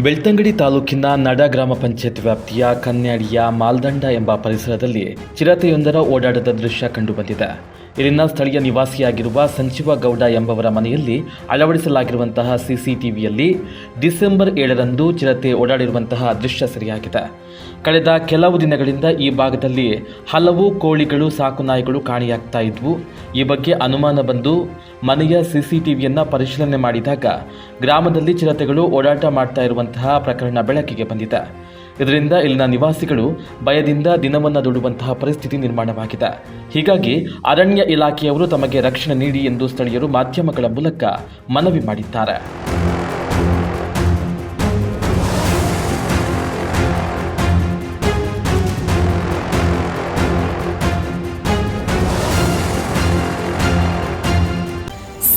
ಬೆಳ್ತಂಗಡಿ ತಾಲೂಕಿನ ನಡ ಗ್ರಾಮ ಪಂಚಾಯತ್ ವ್ಯಾಪ್ತಿಯ ಕನ್ಯಾಡಿಯ ಮಾಲ್ದಂಡ ಎಂಬ ಪರಿಸರದಲ್ಲಿ ಚಿರತೆಯೊಂದರ ಓಡಾಟದ ದೃಶ್ಯ ಕಂಡುಬಂದಿದೆ ಇಲ್ಲಿನ ಸ್ಥಳೀಯ ನಿವಾಸಿಯಾಗಿರುವ ಸಂಜೀವ ಗೌಡ ಎಂಬವರ ಮನೆಯಲ್ಲಿ ಅಳವಡಿಸಲಾಗಿರುವಂತಹ ಸಿಸಿಟಿವಿಯಲ್ಲಿ ಡಿಸೆಂಬರ್ ಏಳರಂದು ಚಿರತೆ ಓಡಾಡಿರುವಂತಹ ದೃಶ್ಯ ಸರಿಯಾಗಿದೆ. ಕಳೆದ ಕೆಲವು ದಿನಗಳಿಂದ ಈ ಭಾಗದಲ್ಲಿ ಹಲವು ಕೋಳಿಗಳು, ಸಾಕು ನಾಯಿಗಳು ಕಾಣೆಯಾಗ್ತಾ ಇದ್ವು. ಈ ಬಗ್ಗೆ ಅನುಮಾನ ಬಂದು ಮನೆಯ ಸಿಸಿಟಿವಿಯನ್ನು ಪರಿಶೀಲನೆ ಮಾಡಿದಾಗ ಗ್ರಾಮದಲ್ಲಿ ಚಿರತೆಗಳು ಓಡಾಟ ಮಾಡ್ತಾ ಇರುವಂತಹ ಪ್ರಕರಣ ಬೆಳಕಿಗೆ ಬಂದಿದೆ. ಇದರಿಂದ ಇಲ್ಲಿನ ನಿವಾಸಿಗಳು ಭಯದಿಂದ ದಿನವನ್ನು ದುಡುವಂತಹ ಪರಿಸ್ಥಿತಿ ನಿರ್ಮಾಣವಾಗಿದೆ. ಹೀಗಾಗಿ ಅರಣ್ಯ ಇಲಾಖೆಯವರು ತಮಗೆ ರಕ್ಷಣೆ ನೀಡಿ ಎಂದು ಸ್ಥಳೀಯರು ಮಾಧ್ಯಮಗಳ ಮೂಲಕ ಮನವಿ ಮಾಡಿದ್ದಾರೆ.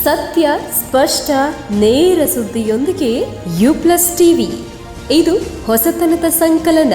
ಸತ್ಯ, ಸ್ಪಷ್ಟ, ನೇರ ಸುದ್ದಿಯೊಂದಿಗೆ ಯು ಪ್ಲಸ್ ಟಿವಿ. ಇದು ಹೊಸತನದ ಸಂಕಲನ.